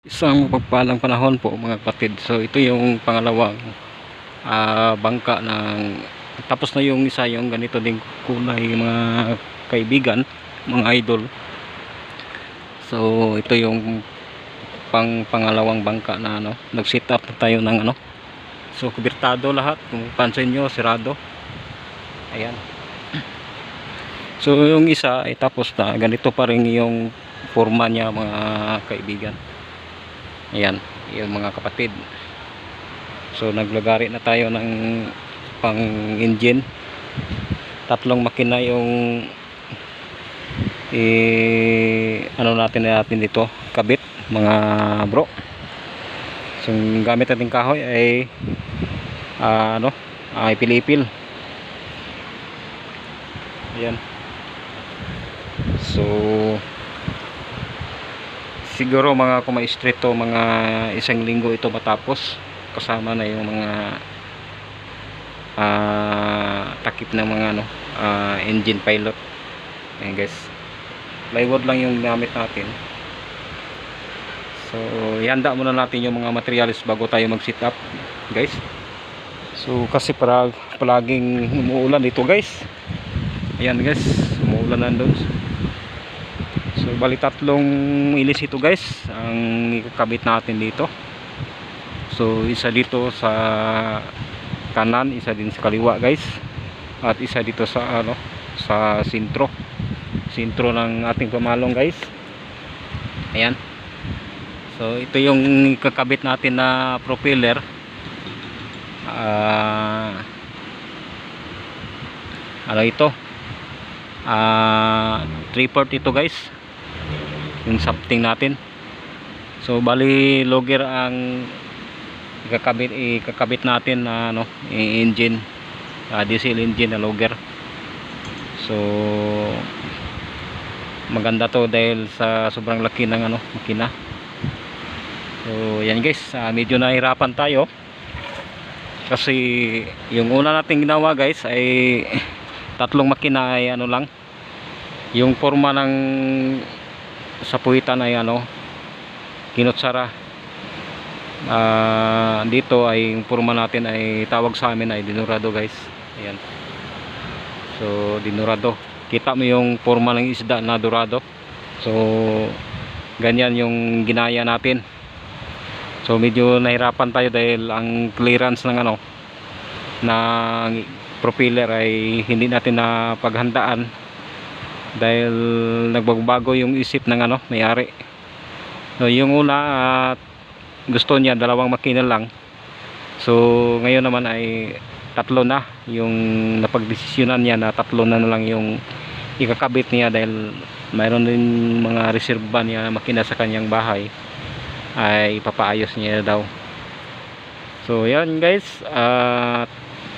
Isang mapagpalang panahon po mga kapatid. So ito yung pangalawang ah, bangka ng tapos na yung isa yung ganito din kulay mga kaibigan, mga idol. So ito yung pang pangalawang bangka na ano, nag-set up na tayo ng ano. So kubertado lahat, kung pansin nyo, sirado. Ayan. So yung isa ay tapos na, ganito pa rin yung forma niya mga kaibigan. Ayan, yung mga kapatid. So naglagari na tayo ng pang engine. Tatlong makina yung eh, ano natin natin dito, kabit mga bro. So yung gamit nating kahoy ay ah, ano, ay pilipil. Ayan. So siguro mga kung street to mga isang linggo ito matapos kasama na yung mga ah, takip ng mga ano ah, engine pilot. Ayan guys. Plywood lang yung gamit natin. So ihanda muna natin yung mga materials bago tayo mag sit up guys. So kasi para palaging umuulan dito guys. Ayan guys. Umuulan nandun So bali tatlong ilis ito guys ang ikakabit natin dito. So isa dito sa kanan, isa din sa kaliwa guys. At isa dito sa ano sa sintro. Sintro ng ating pamalong guys. Ayan. So ito yung ikakabit natin na propeller. Ah ano ito? Ah, 3 ito guys yung something natin. So bali logger ang ikakabit ikakabit natin na ano engine uh, diesel engine na logger. So maganda to dahil sa sobrang laki ng ano makina. So yan guys uh, medyo nahirapan tayo. Kasi yung una nating ginawa guys ay tatlong makina ay ano lang. Yung forma ng sa puwitan ay ano kinutsara. Ah, dito ay yung forma natin ay tawag sa amin ay dinurado guys. Ayan. So dinurado kita mo yung forma ng isda na dorado? So ganyan yung ginaya natin. So medyo nahirapan tayo dahil ang clearance ng ano ng propeller ay hindi natin na paghandaan dahil nagbago yung isip ng ano may-ari. So, yung una at gusto niya dalawang makina lang. So ngayon naman ay tatlo na yung napagdesisyonan niya na tatlo na, na lang yung ikakabit niya dahil mayroon din mga reserva niya na makina sa kanyang bahay. Ay ipapaayos niya daw. So yan guys. At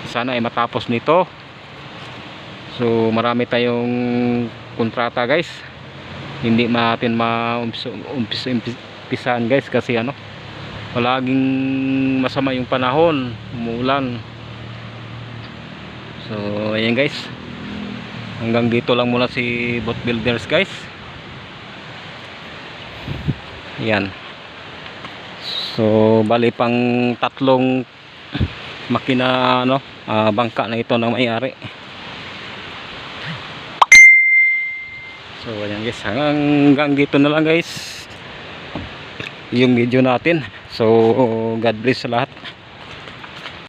sana ay matapos nito. So marami tayong kontrata guys. Hindi natin maumpisahan guys kasi ano palaging masama yung panahon umulan so ayan guys. Hanggang dito lang muna si boat builders guys. Yan so bali pang tatlong makina ano ah, bangka na ito ng may-ari So ayan guys, hanggang dito na lang guys yung video natin. So God bless sa lahat.